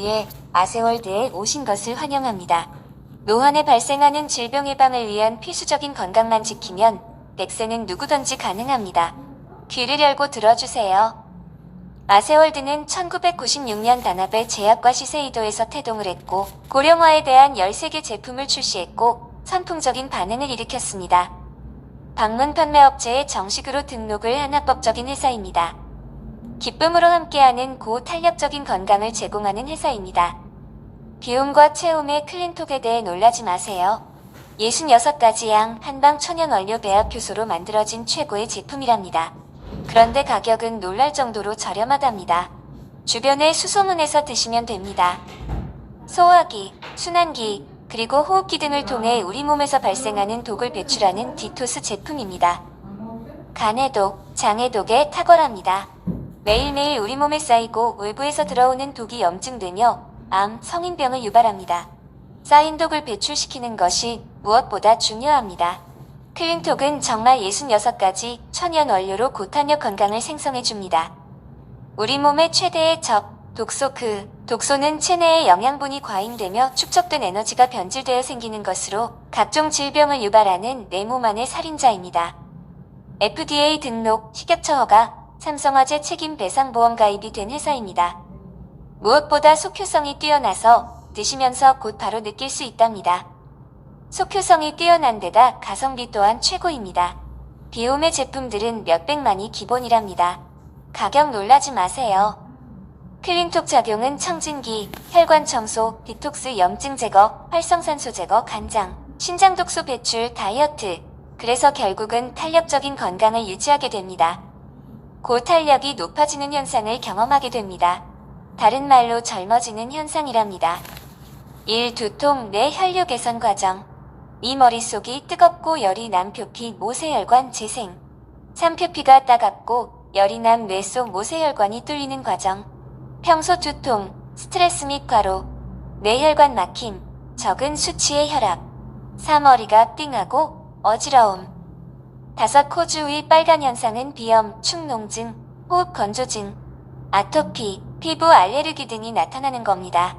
위해 아세월드에 오신 것을 환영합니다. 노환에 발생하는 질병 예방을 위한 필수적인 건강만 지키면 백세는 누구든지 가능합니다. 귀를 열고 들어주세요. 아세월드는 1996년 단합의 제약과 시세이도에서 태동을 했고 고령화에 대한 13개 제품을 출시했고 선풍적인 반응을 일으켰습니다. 방문 판매업체에 정식으로 등록을 한 합법적인 회사입니다. 기쁨으로 함께하는 고탄력적인 건강을 제공하는 회사입니다. 비움과 체움의 클린톡에 대해 놀라지 마세요. 66가지 양 한방 천연 원료 배합 효소로 만들어진 최고의 제품이랍니다. 그런데 가격은 놀랄 정도로 저렴하답니다. 주변의 수소문에서 드시면 됩니다. 소화기, 순환기, 그리고 호흡기 등을 통해 우리 몸에서 발생하는 독을 배출하는 디토스 제품입니다. 간해독, 장해독에 탁월합니다. 매일매일 우리 몸에 쌓이고 외부에서 들어오는 독이 염증되며 암, 성인병을 유발합니다. 쌓인 독을 배출시키는 것이 무엇보다 중요합니다. 클린톡은 정말 66가지 천연 원료로 고탄력 건강을 생성해 줍니다. 우리 몸의 최대의 적, 독소 그, 독소는 체내에 영양분이 과잉되며 축적된 에너지가 변질되어 생기는 것으로 각종 질병을 유발하는 내 몸 안의 살인자입니다. FDA 등록, 식약처 허가, 삼성화재 책임 배상 보험 가입이 된 회사입니다. 무엇보다 속효성이 뛰어나서 드시면서 곧 바로 느낄 수 있답니다. 속효성이 뛰어난 데다 가성비 또한 최고입니다. 비움의 제품들은 몇백만이 기본이랍니다. 가격 놀라지 마세요. 클린톡 작용은 청진기, 혈관 청소, 디톡스 염증 제거, 활성산소 제거, 간장, 신장 독소 배출, 다이어트. 그래서 결국은 탄력적인 건강을 유지하게 됩니다. 고탄력이 높아지는 현상을 경험하게 됩니다. 다른 말로 젊어지는 현상이랍니다. 1. 두통, 뇌 혈류 개선 과정. 이 머릿속이 뜨겁고 열이 난 표피 모세혈관 재생. 3. 표피가 따갑고 열이 난 뇌 속 모세혈관이 뚫리는 과정. 평소 두통, 스트레스 및 과로, 뇌혈관 막힘, 적은 수치의 혈압. 4. 머리가 띵하고 어지러움. 다섯 코 주위 빨간 현상은 비염, 축농증, 호흡 건조증, 아토피, 피부 알레르기 등이 나타나는 겁니다.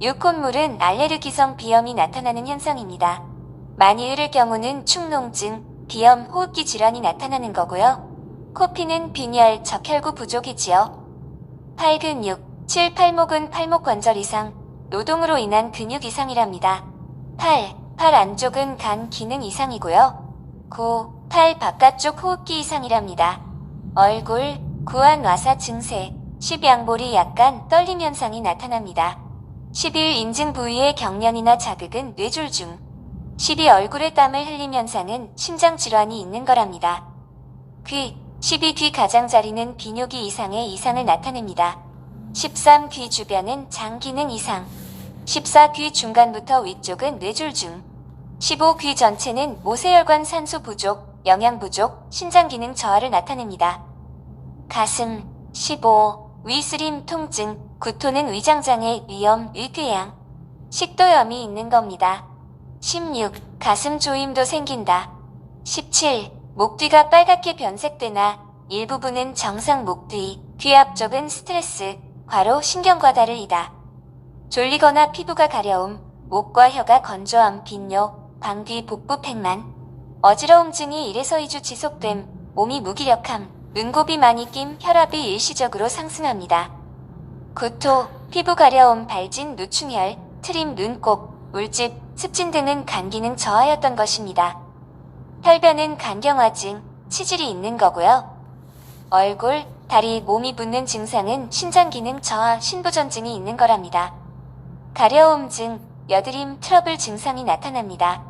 6. 콧물은 알레르기성 비염이 나타나는 현상입니다. 많이 흐를 경우는 축농증, 비염, 호흡기 질환이 나타나는 거고요. 코피는 빈혈, 적혈구 부족이지요. 8. 근육, 7. 팔목은 팔목 관절 이상, 노동으로 인한 근육 이상이랍니다. 8. 팔 안쪽은 간 기능 이상이고요. 9. 팔 바깥쪽 호흡기 이상이랍니다. 얼굴, 구안 와사 증세, 10. 양볼이 약간 떨림 현상이 나타납니다. 11. 인증 부위의 경련이나 자극은 뇌졸 중. 12. 얼굴에 땀을 흘림 현상은 심장 질환이 있는 거랍니다. 귀, 12. 귀 가장자리는 비뇨기 이상의 이상을 나타냅니다. 13. 귀 주변은 장 기능 이상. 14. 귀 중간부터 위쪽은 뇌졸 중. 15. 귀 전체는 모세혈관 산소 부족, 영양 부족, 신장 기능 저하를 나타냅니다. 가슴 15. 위스림 통증, 구토는 위장장애, 위염, 위궤양, 식도염이 있는 겁니다. 16. 가슴 조임도 생긴다. 17. 목 뒤가 빨갛게 변색되나 일부분은 정상 목 뒤, 귀 앞쪽은 스트레스, 과로 신경과다를 이다. 졸리거나 피부가 가려움, 목과 혀가 건조함, 빈뇨, 방귀, 복부 팽만, 어지러움증이 1에서 2주 지속됨, 몸이 무기력함, 눈곱이 많이 낌, 혈압이 일시적으로 상승합니다. 구토, 피부 가려움, 발진, 누충혈, 트림, 눈곱, 물집, 습진 등은 간 기능 저하였던 것입니다. 혈변은 간경화증, 치질이 있는 거고요. 얼굴, 다리, 몸이 붓는 증상은 신장 기능 저하, 신부전증이 있는 거랍니다. 가려움증, 여드림, 트러블 증상이 나타납니다.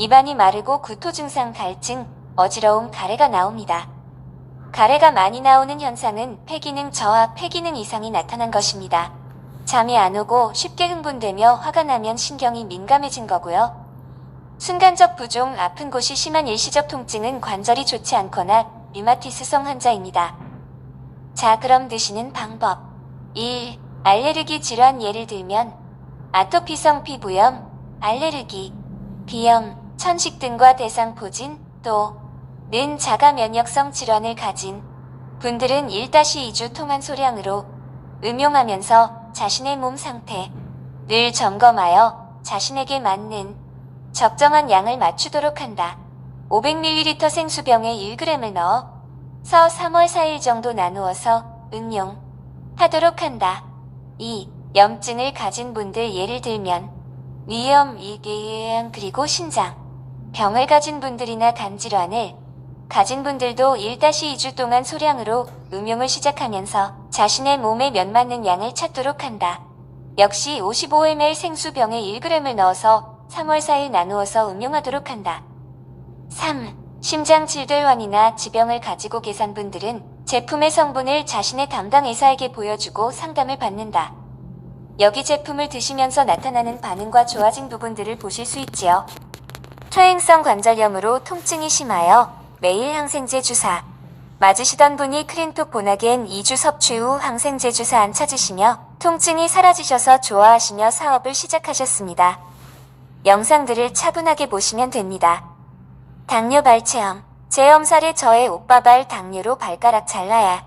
입안이 마르고 구토 증상, 갈증, 어지러움, 가래가 나옵니다. 가래가 많이 나오는 현상은 폐기능 저하, 폐기능 이상이 나타난 것입니다. 잠이 안 오고 쉽게 흥분되며 화가 나면 신경이 민감해진 거고요. 순간적 부종, 아픈 곳이 심한 일시적 통증은 관절이 좋지 않거나 류마티스성 환자입니다. 자, 그럼 드시는 방법. 1. 알레르기 질환 예를 들면 아토피성 피부염, 알레르기, 비염, 천식 등과 대상포진, 또는 자가 면역성 질환을 가진 분들은 1-2주 통한 소량으로 음용하면서 자신의 몸 상태 늘 점검하여 자신에게 맞는 적정한 양을 맞추도록 한다. 500ml 생수병에 1g을 넣어 서 3월 4일 정도 나누어서 응용하도록 한다. 2. 염증을 가진 분들 예를 들면 위염, 위궤양 그리고 신장 병을 가진 분들이나 간질환을 가진 분들도 1-2주 동안 소량으로 음용을 시작하면서 자신의 몸에 면 맞는 양을 찾도록 한다. 역시 55ml 생수병에 1g을 넣어서 3월 4일 나누어서 음용하도록 한다. 3. 심장 질환이나 지병을 가지고 계산 분들은 제품의 성분을 자신의 담당 의사에게 보여주고 상담을 받는다. 여기 제품을 드시면서 나타나는 반응과 좋아진 부분들을 보실 수 있지요. 퇴행성 관절염으로 통증이 심하여 매일 항생제 주사. 맞으시던 분이 크린톡 보나겐 2주 섭취 후 항생제 주사 안 찾으시며 통증이 사라지셔서 좋아하시며 사업을 시작하셨습니다. 영상들을 차분하게 보시면 됩니다. 당뇨 발체험. 제 엄살에 저의 오빠 발 당뇨로 발가락 잘라야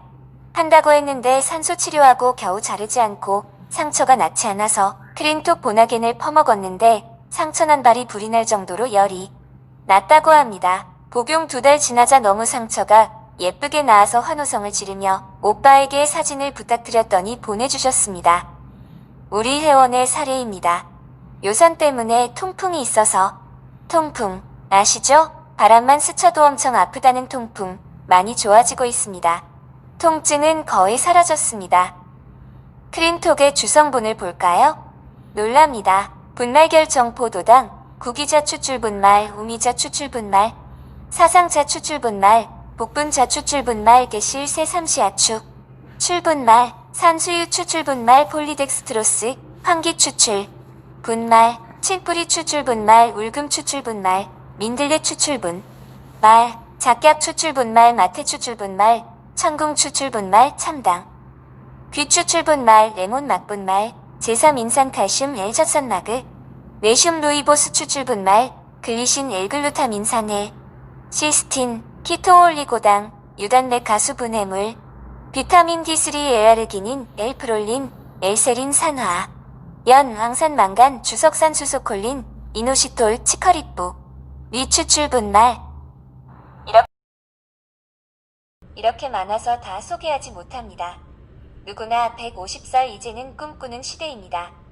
한다고 했는데 산소 치료하고 겨우 자르지 않고 상처가 낫지 않아서 크린톡 보나겐을 퍼먹었는데 상처난 발이 불이 날 정도로 열이 났다고 합니다. 복용 두 달 지나자 너무 상처가 예쁘게 나아서 환호성을 지르며 오빠에게 사진을 부탁드렸더니 보내주셨습니다. 우리 회원의 사례입니다. 요산 때문에 통풍이 있어서 통풍 아시죠? 바람만 스쳐도 엄청 아프다는 통풍 많이 좋아지고 있습니다. 통증은 거의 사라졌습니다. 크린톡의 주성분을 볼까요? 놀랍니다. 분말 결 정 포도당, 구기자 추출 분말, 우미자 추출 분말, 사상자 추출 분말, 복분자 추출 분말, 개실 새삼시아축, 출분말, 산수유 추출 분말, 폴리덱스트로스, 환기 추출, 분말, 친뿌리 추출 분말, 울금 추출 분말, 민들레 추출 분, 말, 작약 추출 분말, 마태 추출 분말, 천궁 추출 분말, 참당. 귀 추출 분말, 레몬 맛 분말, 제3 인산 칼슘 L젖산마그, 뇌슘 루이보스 추출 분말, 글리신 L글루타민산을, 시스틴, 키토올리고당, 유단맥 가수 분해물, 비타민 D3 에아르기닌, 엘프롤린, 엘세린 산화, 연, 황산 망간, 주석산 수소콜린, 이노시톨, 치커리뿌, 위추출 분말. 이렇게, 이렇게 많아서 다 소개하지 못합니다. 누구나 150살 이제는 꿈꾸는 시대입니다.